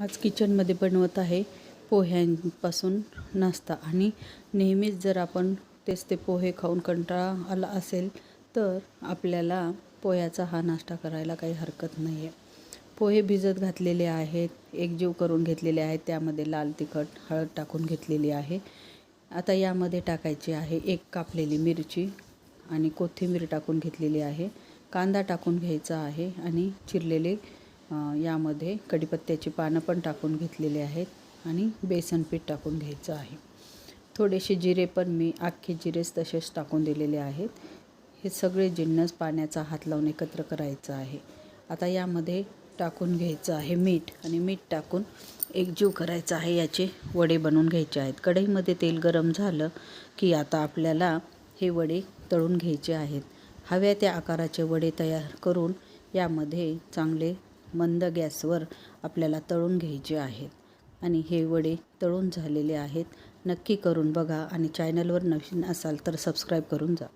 आज किचनमध्ये बनवत आहे पोह्यांपासून नाश्ता. आणि नेहमीच जर आपण तेच ते पोहे खाऊन कंटाळा आला असेल तर आपल्याला पोह्याचा हा नाश्ता करायला काही हरकत नाही आहे पोहे भिजत घातलेले आहेत एकजीव करून घेतलेले आहेत त्यामध्ये लाल तिखट हळद टाकून घेतलेली आहे. आता यामध्ये टाकायची आहे एक कापलेली मिरची आणि कोथिंबीर टाकून घेतलेली आहे. कांदा टाकून घ्यायचा आहे आणि चिरलेले यामध्ये कढीपत्त्याची पानं पण टाकून घेतलेली आहेत आणि बेसन पीठ टाकून घ्यायचं आहे. थोडेसे जिरे पण मी अख्खे जिरेच तसेच टाकून दिलेले आहेत. हे सगळे जिन्नस पाण्याचा हात लावून एकत्र करायचं आहे. आता यामध्ये टाकून घ्यायचं आहे मीठ आणि मीठ टाकून एकजीव करायचा आहे. याचे वडे बनवून घ्यायचे आहेत. कढईमध्ये तेल गरम झालं की आता आपल्याला हे वडे तळून घ्यायचे आहेत. हव्या त्या आकाराचे वडे तयार करून यामध्ये चांगले मंद गॅसवर आपल्याला तळून घ्यायचे आहेत. आणि हे वडे तळून झालेले आहेत. नक्की करून बघा आणि चॅनलवर नवीन असाल तर सबस्क्राईब करून जा.